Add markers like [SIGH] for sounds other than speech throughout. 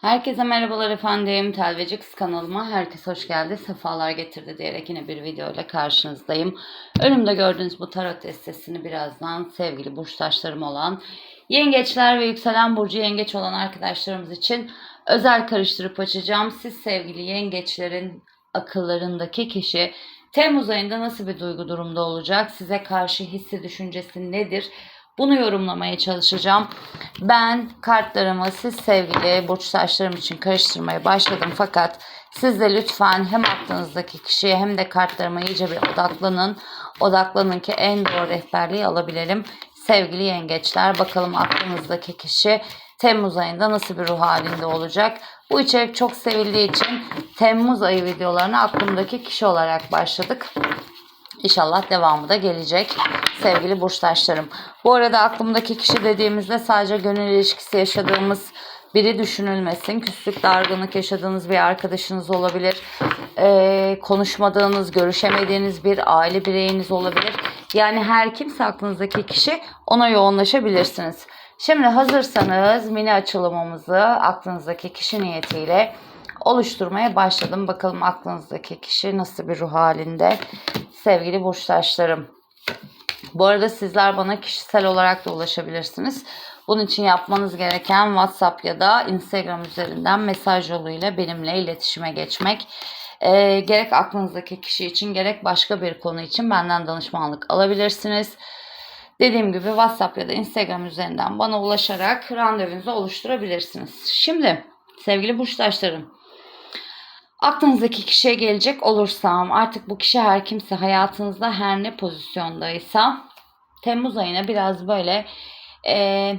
Herkese merhabalar efendim. Telveci Kız kanalıma herkes hoş geldi. Sefalar getirdi diyerek yine bir video ile karşınızdayım. Önümde gördüğünüz bu tarot destesini birazdan sevgili burçtaşlarım olan yengeçler ve yükselen burcu yengeç olan arkadaşlarımız için özel karıştırıp açacağım. Siz sevgili yengeçlerin akıllarındaki kişi Temmuz ayında nasıl bir duygu durumda olacak? Size karşı hissi düşüncesi nedir? Bunu yorumlamaya çalışacağım. Ben kartlarımı siz sevgili burçtaşlarım için karıştırmaya başladım. Fakat siz de lütfen hem aklınızdaki kişiye hem de kartlarıma iyice bir odaklanın. Odaklanın ki en doğru rehberliği alabilelim. Sevgili yengeçler bakalım aklınızdaki kişi Temmuz ayında nasıl bir ruh halinde olacak? Bu içerik çok sevildiği için Temmuz ayı videolarına aklımdaki kişi olarak başladık. İnşallah devamı da gelecek sevgili burçtaşlarım. Bu arada aklımdaki kişi dediğimizde sadece gönül ilişkisi yaşadığımız biri düşünülmesin. Küslük, dargınlık yaşadığınız bir arkadaşınız olabilir. Ee, konuşmadığınız, görüşemediğiniz bir aile bireyiniz olabilir. Yani her kimse aklınızdaki kişi ona yoğunlaşabilirsiniz. Şimdi hazırsanız mini açılımımızı aklınızdaki kişi niyetiyle oluşturmaya başladım. Bakalım aklınızdaki kişi nasıl bir ruh halinde sevgili burçtaşlarım. Bu arada sizler bana kişisel olarak da ulaşabilirsiniz. Bunun için yapmanız gereken WhatsApp ya da Instagram üzerinden mesaj yoluyla benimle iletişime geçmek. Ee, gerek aklınızdaki kişi için gerek başka bir konu için benden danışmanlık alabilirsiniz. Dediğim gibi WhatsApp ya da Instagram üzerinden bana ulaşarak randevunuzu oluşturabilirsiniz. Şimdi sevgili burçtaşlarım Aklınızdaki kişiye gelecek olursam artık bu kişi her kimse hayatınızda her ne pozisyondaysa Temmuz ayına biraz böyle e,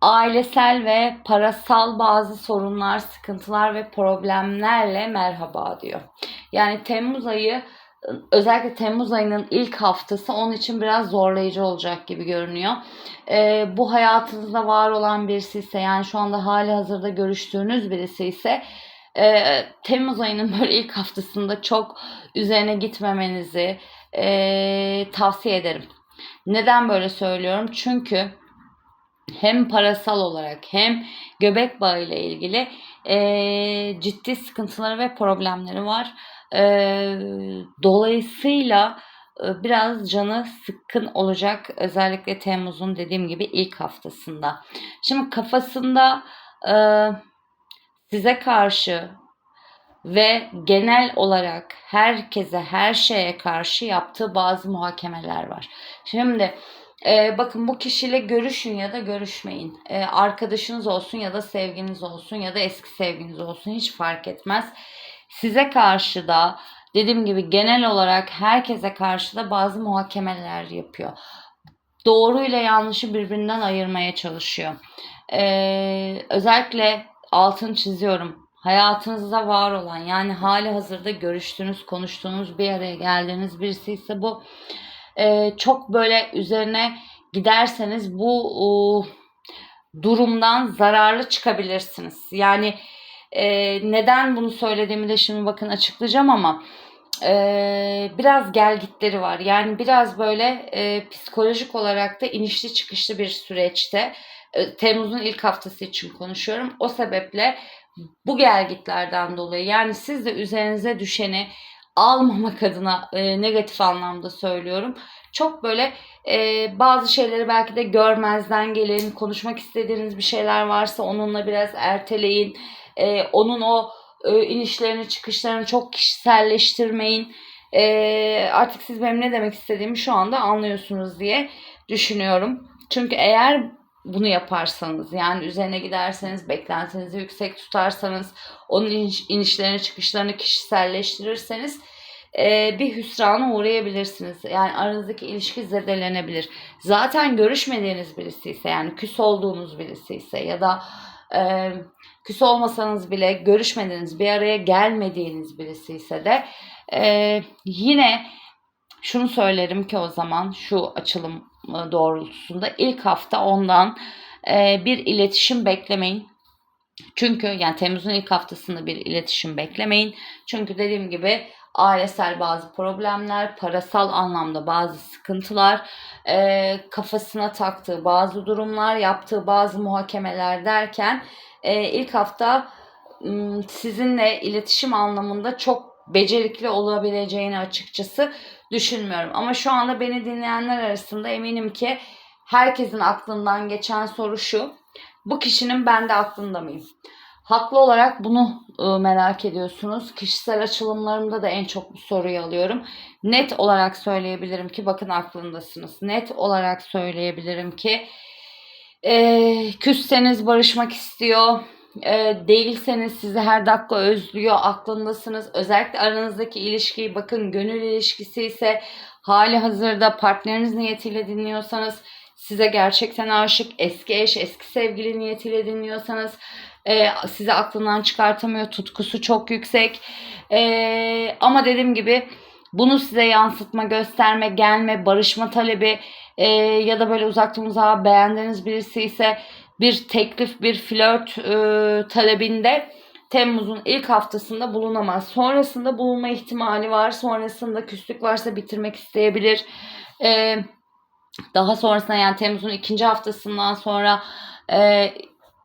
ailesel ve parasal bazı sorunlar, sıkıntılar ve problemlerle merhaba diyor. Yani Temmuz ayı özellikle Temmuz ayının ilk haftası onun için biraz zorlayıcı olacak gibi görünüyor. E, bu hayatınızda var olan birisi ise yani şu anda hali hazırda görüştüğünüz birisi ise e, Temmuz ayının [LAUGHS] böyle ilk haftasında çok üzerine gitmemenizi e, tavsiye ederim. Neden böyle söylüyorum? Çünkü hem parasal olarak hem göbek bağı ile ilgili e, ciddi sıkıntıları ve problemleri var. E, dolayısıyla e, biraz canı sıkkın olacak özellikle Temmuz'un dediğim gibi ilk haftasında. Şimdi kafasında e, size karşı ve genel olarak herkese her şeye karşı yaptığı bazı muhakemeler var. Şimdi e, bakın bu kişiyle görüşün ya da görüşmeyin. E, arkadaşınız olsun ya da sevginiz olsun ya da eski sevginiz olsun hiç fark etmez. Size karşı da dediğim gibi genel olarak herkese karşı da bazı muhakemeler yapıyor. Doğru ile yanlışı birbirinden ayırmaya çalışıyor. E, özellikle altın çiziyorum. Hayatınızda var olan yani hali hazırda görüştüğünüz, konuştuğunuz, bir araya geldiğiniz birisi ise bu e, çok böyle üzerine giderseniz bu e, durumdan zararlı çıkabilirsiniz. Yani e, neden bunu söylediğimi de şimdi bakın açıklayacağım ama e, biraz gelgitleri var. Yani biraz böyle e, psikolojik olarak da inişli çıkışlı bir süreçte. E, Temmuz'un ilk haftası için konuşuyorum. O sebeple bu gelgitlerden dolayı yani siz de üzerinize düşeni almamak adına e, negatif anlamda söylüyorum. Çok böyle e, bazı şeyleri belki de görmezden gelin, konuşmak istediğiniz bir şeyler varsa onunla biraz erteleyin. E, onun o e, inişlerini çıkışlarını çok kişiselleştirmeyin. E, artık siz benim ne demek istediğimi şu anda anlıyorsunuz diye düşünüyorum. Çünkü eğer bunu yaparsanız yani üzerine giderseniz beklentinizi yüksek tutarsanız onun iniş, inişlerini çıkışlarını kişiselleştirirseniz e, bir hüsrana uğrayabilirsiniz. Yani aranızdaki ilişki zedelenebilir. Zaten görüşmediğiniz birisi ise yani küs olduğunuz birisi ise ya da e, küs olmasanız bile görüşmediğiniz bir araya gelmediğiniz birisi ise de e, yine şunu söylerim ki o zaman şu açılım doğrultusunda ilk hafta ondan e, bir iletişim beklemeyin. Çünkü yani Temmuz'un ilk haftasında bir iletişim beklemeyin. Çünkü dediğim gibi ailesel bazı problemler, parasal anlamda bazı sıkıntılar, e, kafasına taktığı bazı durumlar, yaptığı bazı muhakemeler derken e, ilk hafta sizinle iletişim anlamında çok becerikli olabileceğini açıkçası düşünmüyorum. Ama şu anda beni dinleyenler arasında eminim ki herkesin aklından geçen soru şu. Bu kişinin ben de aklında mıyım? Haklı olarak bunu e, merak ediyorsunuz. Kişisel açılımlarımda da en çok bu soruyu alıyorum. Net olarak söyleyebilirim ki bakın aklındasınız. Net olarak söyleyebilirim ki e, küsseniz barışmak istiyor. E, değilseniz sizi her dakika özlüyor. Aklındasınız. Özellikle aranızdaki ilişkiyi bakın gönül ilişkisi ise hali hazırda partneriniz niyetiyle dinliyorsanız size gerçekten aşık eski eş eski sevgili niyetiyle dinliyorsanız e, sizi aklından çıkartamıyor tutkusu çok yüksek E, ama dediğim gibi bunu size yansıtma gösterme gelme barışma talebi e, ya da böyle uzaktan uzağa beğendiğiniz birisi ise bir teklif bir flört e, talebinde Temmuz'un ilk haftasında bulunamaz. Sonrasında bulunma ihtimali var. Sonrasında küslük varsa bitirmek isteyebilir. Eee daha sonrasında yani Temmuz'un ikinci haftasından sonra e,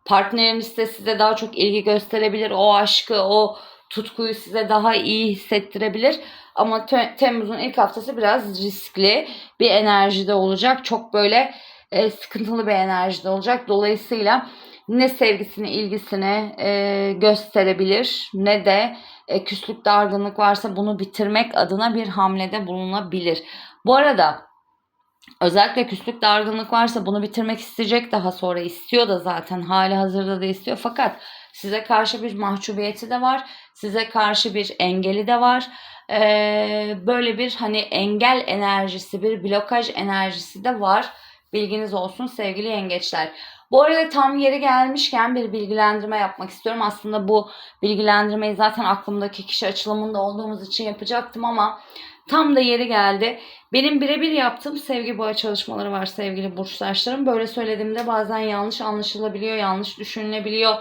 partneriniz de size daha çok ilgi gösterebilir. O aşkı, o tutkuyu size daha iyi hissettirebilir. Ama te- Temmuz'un ilk haftası biraz riskli bir enerjide olacak. Çok böyle e, sıkıntılı bir enerjide olacak. Dolayısıyla ne sevgisini, ilgisini e, gösterebilir ne de e, küslük, dargınlık varsa bunu bitirmek adına bir hamlede bulunabilir. Bu arada Özellikle küslük dargınlık varsa bunu bitirmek isteyecek daha sonra istiyor da zaten hali hazırda da istiyor. Fakat size karşı bir mahcubiyeti de var. Size karşı bir engeli de var. Ee, böyle bir hani engel enerjisi, bir blokaj enerjisi de var. Bilginiz olsun sevgili yengeçler. Bu arada tam yeri gelmişken bir bilgilendirme yapmak istiyorum. Aslında bu bilgilendirmeyi zaten aklımdaki kişi açılımında olduğumuz için yapacaktım ama tam da yeri geldi. Benim birebir yaptığım sevgi bağı çalışmaları var sevgili burçtaşlarım. Böyle söylediğimde bazen yanlış anlaşılabiliyor, yanlış düşünülebiliyor.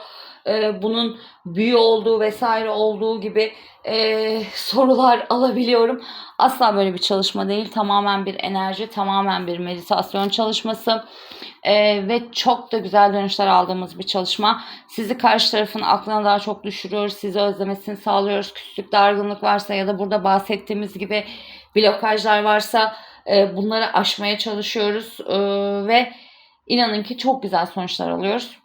Ee, bunun büyü olduğu vesaire olduğu gibi e, [LAUGHS] sorular alabiliyorum. Asla böyle bir çalışma değil. Tamamen bir enerji, tamamen bir meditasyon çalışması ee, ve çok da güzel dönüşler aldığımız bir çalışma. Sizi karşı tarafın aklına daha çok düşürüyoruz. Sizi özlemesini sağlıyoruz. Küslük, dargınlık varsa ya da burada bahsettiğimiz gibi blokajlar varsa e, bunları aşmaya çalışıyoruz e, ve inanın ki çok güzel sonuçlar alıyoruz.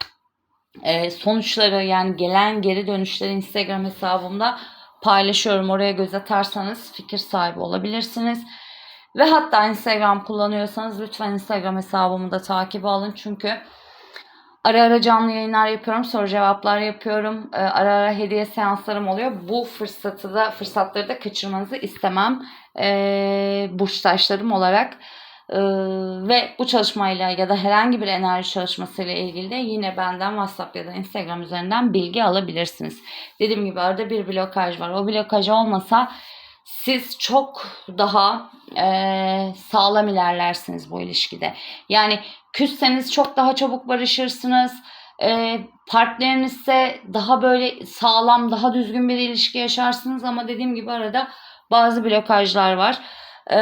E, sonuçları yani gelen geri dönüşleri Instagram hesabımda paylaşıyorum. Oraya göz atarsanız fikir sahibi olabilirsiniz. Ve hatta Instagram kullanıyorsanız lütfen Instagram hesabımı da takip alın. Çünkü ara ara canlı yayınlar yapıyorum. Soru cevaplar yapıyorum. Ara ara hediye seanslarım oluyor. Bu fırsatı da fırsatları da kaçırmanızı istemem. Ee, burçtaşlarım olarak. Ee, ve bu çalışmayla ya da herhangi bir enerji çalışmasıyla ilgili de yine benden WhatsApp ya da Instagram üzerinden bilgi alabilirsiniz. Dediğim gibi arada bir blokaj var. O blokaj olmasa siz çok daha e, sağlam ilerlersiniz bu ilişkide. Yani küsseniz çok daha çabuk barışırsınız. E, partnerinizse daha böyle sağlam, daha düzgün bir ilişki yaşarsınız ama dediğim gibi arada bazı blokajlar var. E,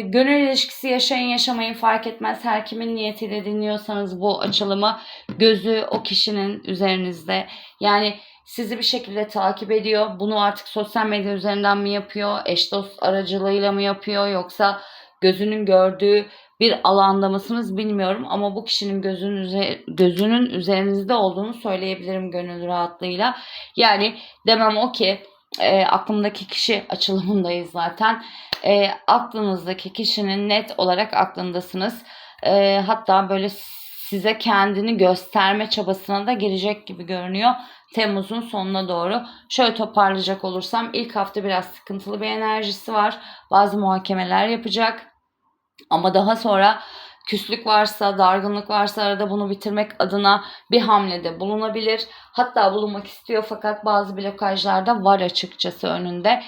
gönül ilişkisi yaşayın yaşamayın fark etmez. Her kimin niyetiyle dinliyorsanız bu açılımı gözü o kişinin üzerinizde. Yani sizi bir şekilde takip ediyor. Bunu artık sosyal medya üzerinden mi yapıyor? Eş dost aracılığıyla mı yapıyor? Yoksa gözünün gördüğü bir alanda mısınız bilmiyorum ama bu kişinin gözünün, üzer gözünün üzerinizde olduğunu söyleyebilirim gönül rahatlığıyla. Yani demem o ki e, aklımdaki kişi açılımındayız zaten. E, aklınızdaki kişinin net olarak aklındasınız. E, hatta böyle size kendini gösterme çabasına da girecek gibi görünüyor. Temmuz'un sonuna doğru. Şöyle toparlayacak olursam ilk hafta biraz sıkıntılı bir enerjisi var. Bazı muhakemeler yapacak. Ama daha sonra küslük varsa, dargınlık varsa arada bunu bitirmek adına bir hamlede bulunabilir. Hatta bulunmak istiyor fakat bazı blokajlar da var açıkçası önünde.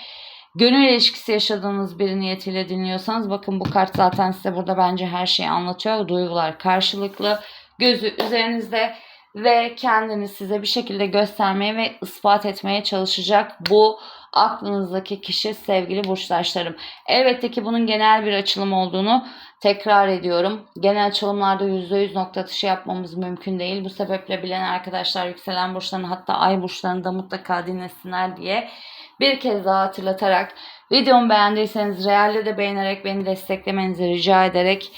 Gönül ilişkisi yaşadığınız bir niyetiyle dinliyorsanız bakın bu kart zaten size burada bence her şeyi anlatıyor. Duygular karşılıklı. Gözü üzerinizde ve kendini size bir şekilde göstermeye ve ispat etmeye çalışacak bu aklınızdaki kişi sevgili burçtaşlarım. Elbette ki bunun genel bir açılım olduğunu tekrar ediyorum. Genel açılımlarda %100 nokta atışı yapmamız mümkün değil. Bu sebeple bilen arkadaşlar yükselen burçlarını hatta ay burçlarını da mutlaka dinlesinler diye bir kez daha hatırlatarak videomu beğendiyseniz realde de beğenerek beni desteklemenizi rica ederek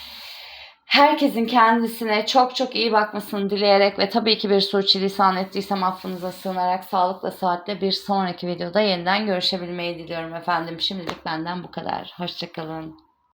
herkesin kendisine çok çok iyi bakmasını dileyerek ve tabii ki bir sürçülisan ettiysem affınıza sığınarak sağlıkla saatle bir sonraki videoda yeniden görüşebilmeyi diliyorum efendim. Şimdilik benden bu kadar. Hoşçakalın.